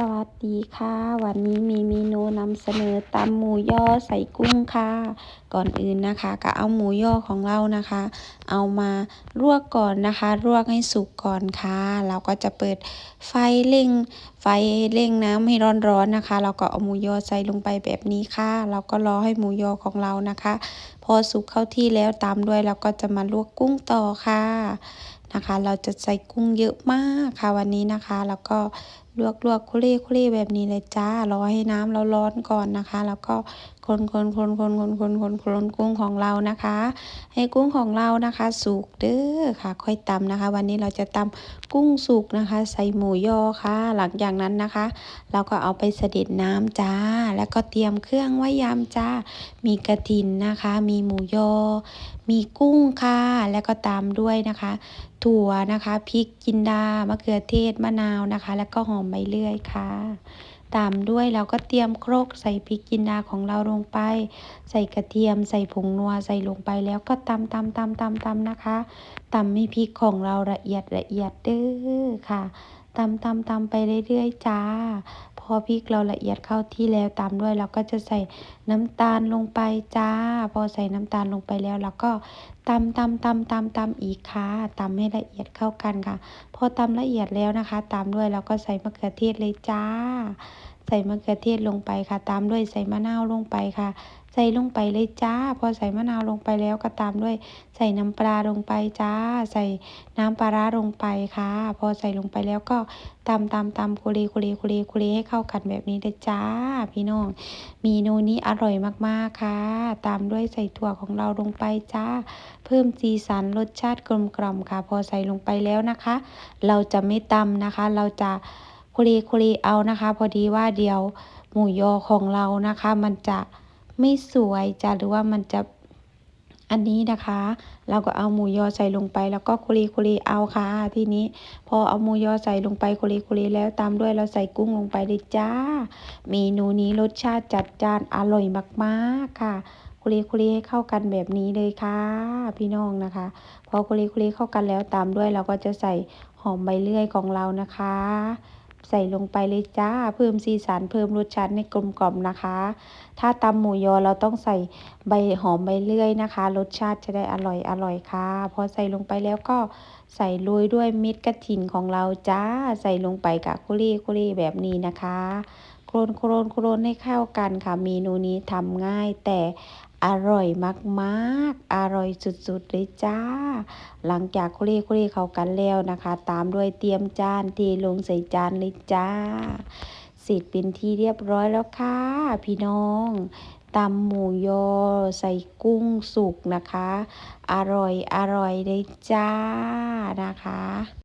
สวัสดีค่ะ วันนี้มีเมนูนำเสนอตำหมูย่อใส่กุ้งค่ะ ก่อนอื่นนะคะก็เอาหมูย่อของเรานะคะ เอามาลวกก่อนนะคะลวกให้สุกก่อนค่ะ เราก็จะเปิดไฟเร่ง ไฟเร่งน้ำให้ร้อนๆนะคะ เราก็เอาหมูย่อใส่ลงไปแบบนี้ค่ะ เราก็รอให้หมูย่อของเรานะคะ พอสุกเข้าที่แล้วตามด้วยเราก็จะมาลวกกุ้งต่อค่ะนะคะ เราจะใส่กุ้งเยอะมากค่ะวันนี้นะคะ แล้วก็ ลวกลวกคุเร่คุเร่แบบนี้เลยจ้ารอให้น้ำเราร้อนก่อนนะคะ แล้วก็คนคนคนคนคนคนคนคนกุ้งของเรานะคะ ให้กุ้งของเรานะคะสุกเด้อค่ะ ค่อยตำนะคะ วันนี้เราจะตำกุ้งสุกนะคะ ใส่หมูยอค่ะ หลังจากนั้นนะคะ เราก็เอาไปเสด็จน้ำจ้า แล้วก็เตรียมเครื่องไว้ยำจ้า มีกระถินนะคะ มีหมูยอ มีกุ้งค่ะแล้วก็ตามด้วยนะคะ ถั่วนะคะพริกจินดามะเขือเทศมะนาวนะคะ แล้วก็หอมใบเลื่อยค่ะ ตามด้วยเราก็เตรียมครกใส่พริกจินดาของเราลงไป ใส่กระเทียม ใส่ผงนัวใส่ลงไปแล้วก็ตำตำตำตำตำนะคะตำให้พริกของเราละเอียดละเอียดเด้อค่ะ ตำตำตำไปเรื่อยๆจ้า พอพริกเราละเอียดเข้าที่แล้วตามด้วยเราก็จะใส่น้ำตาลลงไปจ้า พอใส่น้ำตาลลงไปแล้วเราก็ตำตำตำตำตำอีกค่ะตำให้ละเอียดเข้ากันค่ะ พอตำละเอียดแล้วนะคะ ตามด้วยเราก็ใส่มะเขือเทศเลยจ้า ใส่มะเขือเทศลงไปค่ะ ตามด้วยใส่มะนาวลงไปค่ะ ใส่ลงไปเลยจ้า พอใส่มะนาวลงไปแล้วก็ตามด้วย ใส่น้ำปลาลงไปจ้า ใส่น้ำปลาร้าลงไปค่ะ พอใส่ลงไปแล้วก็ตำตำตำคุรีคุรีคุรีคุรีให้เข้ากันแบบนี้เลยจ้า พี่น้องเมนูนี้อร่อยมากๆค่ะ ตามด้วยใส่ถั่วของเราลงไปจ้า เพิ่มสีสันรสชาติกลมกล่อมค่ะ พอใส่ลงไปแล้วนะคะ เราจะไม่ตำนะคะ เราจะคุรีคุรีเอานะคะ พอดีว่าเดียวหมูยอของเรานะคะ มันจะ ไม่สวยจ้ะหรือว่ามันจะอันนี้นะคะ เราก็เอาหมูยอใส่ลงไป แล้วก็คุรีคุรีเอาค่ะ ทีนี้ พอเอาหมูยอใส่ลงไปคุรีคุรีแล้วตามด้วยเราใส่กุ้งลงไปเลยจ้า เมนูนี้รสชาติจัดจานอร่อยมากๆค่ะคุรีคุรีให้เข้ากันแบบนี้เลยค่ะ พี่น้องนะคะ พอคุรีคุรีเข้ากันแล้วตามด้วยเราก็จะใส่หอมใบเลื่อยของเรานะคะ ใส่ลงไปเลยจ้า เพิ่มสีสันเพิ่มรสชาติในกลมกล่อมนะคะ ถ้าตำหมูยอเราต้องใส่ใบหอมใบเลื่อยนะคะ รสชาติจะได้อร่อยอร่อยค่ะ พอใส่ลงไปแล้วก็ใส่โรยด้วยเม็ดกระถินของเราจ้า ใส่ลงไปกับคุรีคุรีแบบนี้นะคะโครนโครนโครนให้เข้ากันค่ะเมนูนี้ทำง่ายแต่ อร่อยมากๆ อร่อยสุดๆเลยจ้า หลังจากคุรีคุรีเข้ากันแล้วนะคะ ตามด้วยเตรียมจานเทลงใส่จานเลยจ้า เสร็จเป็นที่เรียบร้อยแล้วค่ะ พี่น้องตำหมูยอใส่กุ้งสุกนะคะ อร่อยอร่อยเลยจ้านะคะ